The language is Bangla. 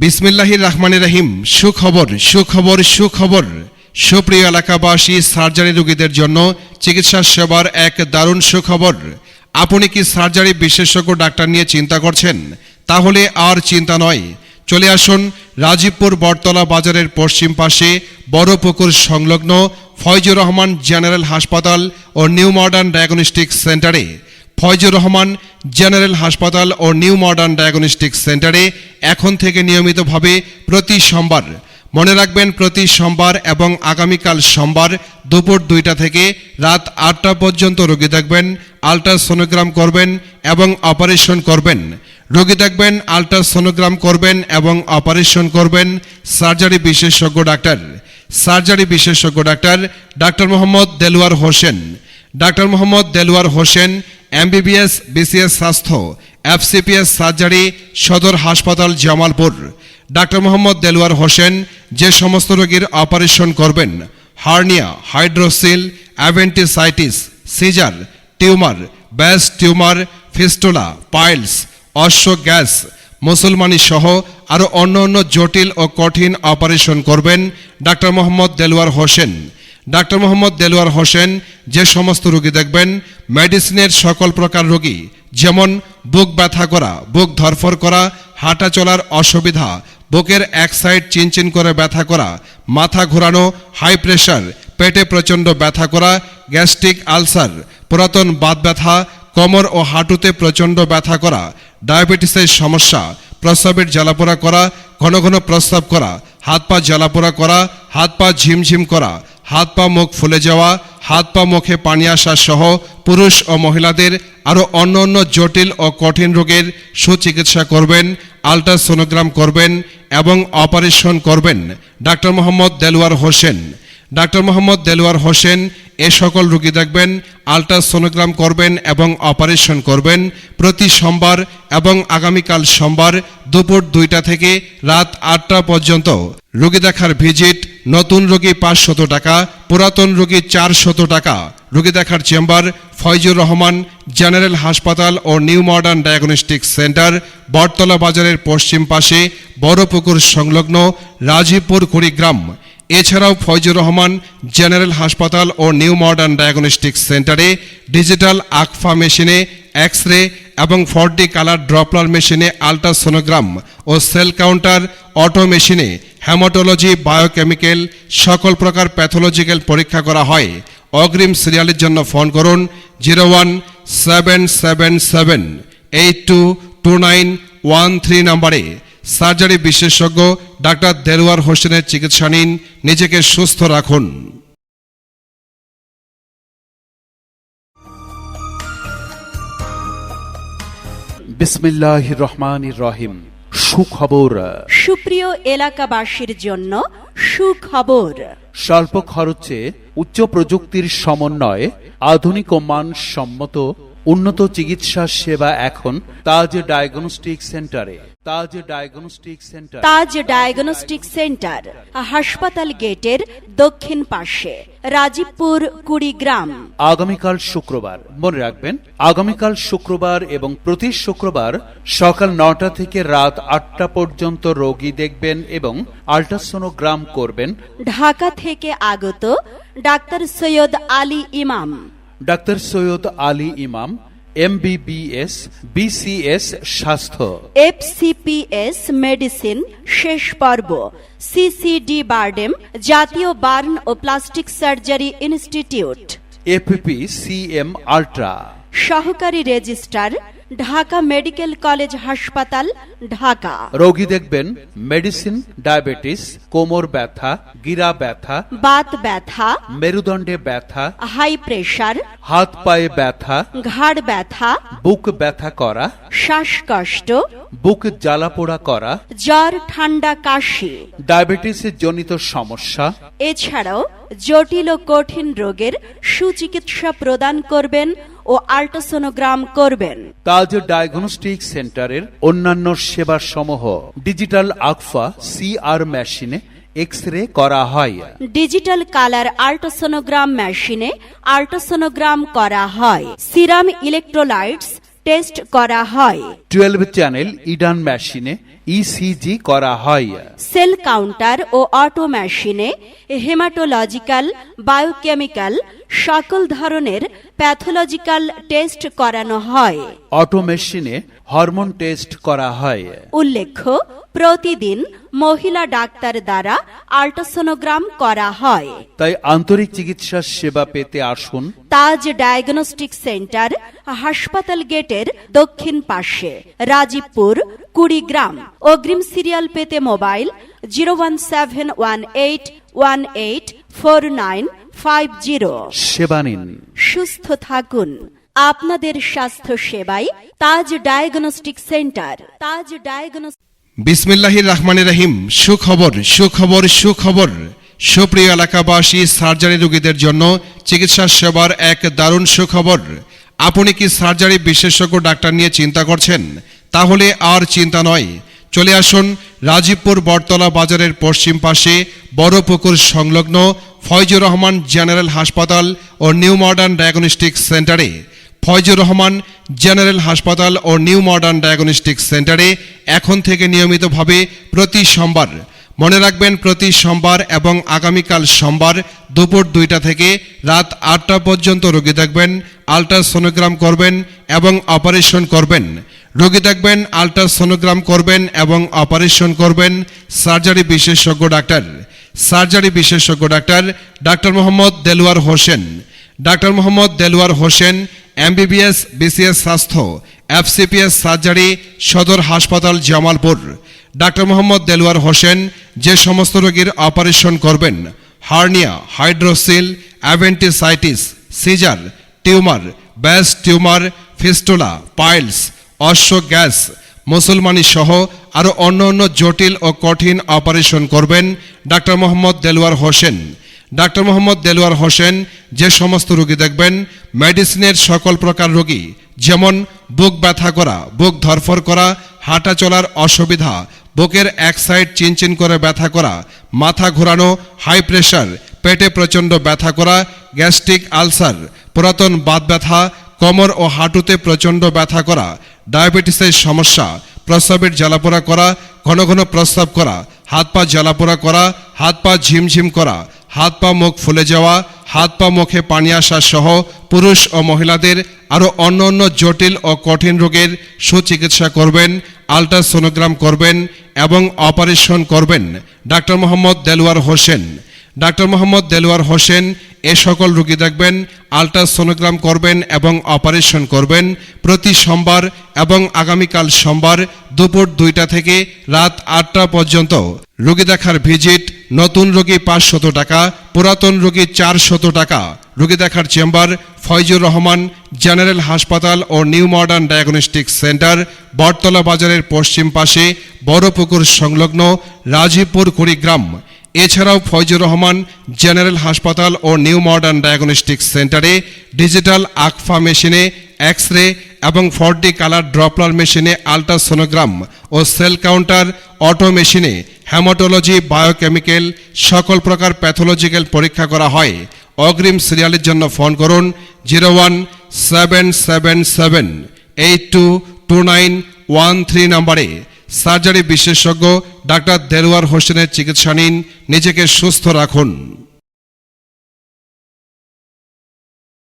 বিসমিল্লাহির রহমানির রহিম। সুখবর সুখবর সুখবর। সুপ্রিয় এলাকাবাসী, সার্জারি রোগীদের জন্য চিকিৎসা সেবার এক দারুণ সুখবর। আপনি কি সার্জারি বিশেষজ্ঞ, ডাক্তার নিয়ে চিন্তা করছেন? তাহলে আর চিন্তা নয়। চলে আসুন রাজীবপুর বটতলা বাজারের পশ্চিম পাশে বড় পুকুর সংলগ্ন ফয়জুর রহমান জেনারেল হাসপাতাল ও নিউ মডার্ন ডায়াগনস্টিক সেন্টারে। ফয়জুর রহমান জেনারেল হাসপাতাল ও নিউ মডার্ন ডায়াগনস্টিক সেন্টারে এখন থেকে নিয়মিতভাবে প্রতি সোমবার, মনে রাখবেন প্রতি সোমবার এবং আগামীকাল সোমবার দুপুর দুইটা থেকে রাত আটটা পর্যন্ত রোগী দেখবেন, আলট্রাসোনোগ্রাম করবেন এবং অপারেশন করবেন। রোগী দেখবেন, আলট্রাসোনোগ্রাম করবেন এবং অপারেশন করবেন সার্জারি বিশেষজ্ঞ ডাক্তার। সার্জারি বিশেষজ্ঞ doctor doctor Mohammad Delwar Hossain. Doctor Mohammad Delwar Hossain, MBBS, BCS স্বাস্থ্য, এফসিপিএস সার্জারি, সদর হাসপাতাল জামালপুর। ডাক্তার মোহাম্মদ দেলোয়ার হোসেন, যে সমস্ত রোগীর অপারেশন করবেন, hernia, hydrocele, appendicitis, caesar, tumour, ব্যাস টিউমার, ফিস্টোলা, পাইলস, অশ্ব গ্যাস, মুসলমানি সহ আরও অন্য অন্য জটিল ও কঠিন অপারেশন করবেন ডাক্তার মোহাম্মদ দেলোয়ার হোসেন। ডাক্তার মোহাম্মদ দেলোয়ার হোসেন, যে সমস্ত রোগী দেখবেন, মেডিসিনের সকল প্রকার রোগী, যেমন বুক ব্যথা করা, বুক ধরফর করা, হাঁটা চলার অসুবিধা, বুকের এক সাইড চিনচিন করে ব্যথা করা, মাথা ঘোরানো, হাই প্রেশার, পেটে প্রচণ্ড ব্যথা করা, গ্যাস্ট্রিক আলসার, পুরাতন বাত ব্যথা, কোমর ও হাঁটুতে প্রচণ্ড ব্যথা করা, ডায়াবেটিসের সমস্যা, প্রস্রাবের জ্বালাপোড়া করা, ঘন ঘন প্রস্রাব করা, হাত পা জ্বালাপোড়া করা, হাত পা ঝিমঝিম করা হাত পা মুখ ফুলে যাওয়া, হাত পা মুখে পানি আসা সহ পুরুষ ও মহিলাদের আরও অন্য অন্য জটিল ও কঠিন রোগের সুচিকিৎসা করবেন, আলট্রাসোনোগ্রাম করবেন এবং অপারেশন করবেন। ডাক্তার মোহাম্মদ দেলোয়ার হোসেন। ডাক্তার মোহাম্মদ দেলোয়ার হোসেন এ সকল রোগী দেখবেন, আলট্রাসোনোগ্রাম করবেন এবং অপারেশন করবেন প্রতি সোমবার এবং আগামীকাল সোমবার দুপুর দুইটা থেকে রাত আটটা পর্যন্ত। রোগী দেখার ভিজিট নতুন রোগী পাঁচশত টাকা, পুরাতন রোগী চারশত টাকা। রোগী দেখার চেম্বার, ফয়জুর রহমান, জেনারেল হাসপাতাল ও new modern diagnostic centre, Bottola বাজারের পশ্চিম পাশে বড় পুকুর সংলগ্ন রাজীবপুর কুড়িগ্রাম। এছাড়াও ফয়জুর রহমান, জেনারেল হাসপাতাল ও নিউ মডার্ন ডায়াগনস্টিক সেন্টারে ডিজিটাল আকফা মেশিনে এক্স রে এবং ফোরডি কালার ড্রপলার মেশিনে আলট্রাসোনোগ্রাম ও সেল কাউন্টার অটো মেশিনে হ্যামাটোলজি বায়োকেমিক্যাল, সকল প্রকার প্যাথোলজিক্যাল পরীক্ষা করা হয়। অগ্রিম সিরিয়ালের জন্য ফোন করুন zero one seven seven seven eight two two nine one three নম্বরে। সার্জারি বিশেষজ্ঞ ডাক্তার দেলোয়ার হোসেনের চিকিৎসা নিন। নিজেকে সুস্থ রাখুন। বিসমিল্লাহ রহমান রহিম। সুখবর। সুপ্রিয় এলাকাবাসীর জন্য সুখবর। স্বল্প খরচে উচ্চ প্রযুক্তির সমন্বয়ে আধুনিক ও মানসম্মত উন্নত চিকিৎসা সেবা এখন তাজ ডায়াগনস্টিক সেন্টারে। Taj diagnostic centre. Taj diagnostic centre হাসপাতাল গেটের দক্ষিণ পাশে রাজীবপুর কুড়িগ্রাম। আগামীকাল শুক্রবার মনে রাখবেন আগামীকাল শুক্রবার এবং প্রতি শুক্রবার সকাল নটা থেকে রাত আটটা পর্যন্ত রোগী দেখবেন এবং আল্ট্রাসোনোগ্রাম করবেন। ঢাকা থেকে আগত ডাক্তার সৈয়দ আলী ইমাম। Doctor Syed Ali Imam MBBS BCS স্বাস্থ্য এফসিপিএস মেডিসিন শেষ পর্ব সিসিডি বার্ডেম জাতীয় বার্ন ও plastic surgery institute FP CM ultra সহকারী রেজিস্ট্রার ঢাকা মেডিকেল কলেজ হাসপাতাল ঢাকা। রোগী দেখবেন মেডিসিন ডায়াবেটিস কোমর ব্যথা গিরা ব্যথা বাত ব্যথা মেরুদণ্ডে ব্যথা হাই প্রেশার হাত পায়ে ব্যথা ঘাড় ব্যথা বুক ব্যথা করা শ্বাসকষ্ট বুক জ্বালাপোড়া করা জ্বর ঠান্ডা কাশি। ডায়াবেটিস জনিত সমস্যা এছাড়াও জটিল ও কঠিন রোগের সুচিকিৎসা প্রদান করবেন ও আল্ট্রাসোনোগ্রাম করবেন। তাজ ডায়াগনস্টিক সেন্টারের অন্যান্য সেবা সমূহ ডিজিটাল আকফা সিআর মেশিনে এক্স রে করা হয়। ডিজিটাল কালার আল্ট্রাসোনোগ্রাম মেশিনে আল্ট্রাসোনোগ্রাম করা হয়। সিরাম ইলেকট্রোলাইটস টেস্ট করা হয়। টুয়েলভ চ্যানেল ইডান মেশিনে ইসিজি করা হয়। সেল কাউন্টার ও অটো মেশিনে হেমাটোলজিক্যাল বায়োকেমিক্যাল সকল ধরনের প্যাথোলজিক্যাল টেস্ট করানো হয়। অটো মেশিনে হরমোন টেস্ট করা হয়। উল্লেখ্য প্রতিদিন মহিলা ডাক্তার দ্বারা আল্ট্রাসোনোগ্রাম করা হয়। তাই আন্তরিক চিকিৎসা সেবা পেতে আসুন। তাজ ডায়াগনস্টিক সেন্টার হাসপাতাল গেটের দক্ষিণ পাশে রাজীবপুর কুড়িগ্রাম। অগ্রিম সিরিয়াল পেতে mobile zero one seven one eight one eight four nine five zero. সেবা নিন। সুস্থ থাকুন। আপনাদের স্বাস্থ্য সেবায় Taj diagnostic centre. Taj diagnostic বিসমিল্লাহির রহমান রহিম। সুখবর সুখবর সুখবর। সুপ্রিয় এলাকাবাসী সার্জারি রোগীদের জন্য চিকিৎসা সেবার এক দারুণ সুখবর। আপনি কি সার্জারি বিশেষজ্ঞ ডাক্তার নিয়ে চিন্তা করছেন? তাহলে আর চিন্তা নয়। চলে আসুন রাজীবপুর বটতলা বাজারের পশ্চিম পাশে বড় পুকুর সংলগ্ন ফয়জুর রহমান জেনারেল হাসপাতাল ও নিউ মডার্ন ডায়াগনস্টিক সেন্টারে। ফয়জুর রহমান জেনারেল হাসপাতাল ও নিউ মডার্ন ডায়াগনস্টিক সেন্টারে এখন থেকে নিয়মিতভাবে প্রতি সোমবার, মনে রাখবেন প্রতি সোমবার এবং আগামীকাল সোমবার দুপুর দুইটা থেকে রাত আটটা পর্যন্ত রোগী দেখবেন, আল্ট্রাসোনোগ্রাম করবেন এবং অপারেশন করবেন। রোগী দেখবেন আল্ট্রাসোনোগ্রাম করবেন এবং অপারেশন করবেন। সার্জারি বিশেষজ্ঞ ডাক্তার। সার্জারি বিশেষজ্ঞ doctor doctor Mohammad Delwar Hossain. Doctor Mohammad Delwar Hossain MBBS BCS স্বাস্থ্য এফসিপিএস সার্জারি সদর হাসপাতাল জামালপুর। ডাক্তার মোহাম্মদ দেলোয়ার হোসেন, যে সমস্ত রোগীর অপারেশন করবেন, hernia, hydrocele, appendicitis, caesar, tumour, ব্যাস টিউমার, ফিস্টোলা, পাইলস অশ্ব গ্যাস, মুসলমানি সহ আরও অন্য অন্য জটিল ও কঠিন অপারেশন করবেন ডাক্তার মোহাম্মদ দেলোয়ার হোসেন। ডাক্তার মোহাম্মদ দেলোয়ার হোসেন যে সমস্ত রোগী দেখবেন, মেডিসিনের সকল প্রকার রোগী, যেমন বুক ব্যথা করা, বুক ধরফর করা, হাঁটা চলার অসুবিধা, বুকের এক সাইড চিনচিন করে ব্যথা করা, মাথা ঘোরানো, হাই প্রেশার, পেটে প্রচণ্ড ব্যথা করা, গ্যাস্ট্রিক আলসার, পুরাতন বাত ব্যথা, কোমর ও হাঁটুতে প্রচণ্ড ব্যথা করা ডায়াবেটিসের সমস্যা, প্রস্রাবের জ্বালাপোড়া করা, ঘন ঘন প্রস্রাব করা, হাত পা জ্বালাপোড়া করা, হাত পা ঝিমঝিম করা, হাত পা মুখ ফুলে যাওয়া, হাত পা মুখে পানি আসা সহ পুরুষ ও মহিলাদের আরও অন্য অন্য জটিল ও কঠিন রোগের সুচিকিৎসা করবেন, আল্ট্রাসোনোগ্রাম করবেন এবং অপারেশন করবেন। ডাক্তার মোহাম্মদ দেলোয়ার হোসেন। ডাক্তার মোহাম্মদ দেলোয়ার হোসেন এ সকল রোগী দেখবেন আল্ট্রাসোনোগ্রাম করবেন এবং অপারেশন করবেন প্রতি সোমবার এবং আগামীকাল সোমবার দুপুর দুইটা থেকে রাত আটটা পর্যন্ত। রোগী দেখার ভিজিট নতুন রোগী পাঁচশত টাকা, পুরাতন রোগী চারশত টাকা। রোগী দেখার চেম্বার, ফয়জুর রহমান, জেনারেল হাসপাতাল ও new modern diagnostic centre, Bottola বাজারের পশ্চিম পাশে বড় পুকুর সংলগ্ন রাজীবপুর কুড়িগ্রাম। এছাড়াও ফয়জুর রহমান, জেনারেল হাসপাতাল ও নিউ মডার্ন ডায়াগনস্টিক সেন্টারে ডিজিটাল আকফা মেশিনে এক্স রে এবং ফোরডি কালার ড্রপলার মেশিনে আল্ট্রাসোনোগ্রাম ও সেল কাউন্টার অটো মেশিনে হ্যামাটোলজি বায়োকেমিক্যাল সকল প্রকার প্যাথোলজিক্যাল পরীক্ষা করা হয়। অগ্রিম সিরিয়ালের জন্য ফোন করুন zero one seven seven seven eight two two nine one three নম্বরে। সার্জারি বিশেষজ্ঞ ডাক্তার দেলোয়ার হোসেনের চিকিৎসা নিন নিজেকে সুস্থ রাখুন।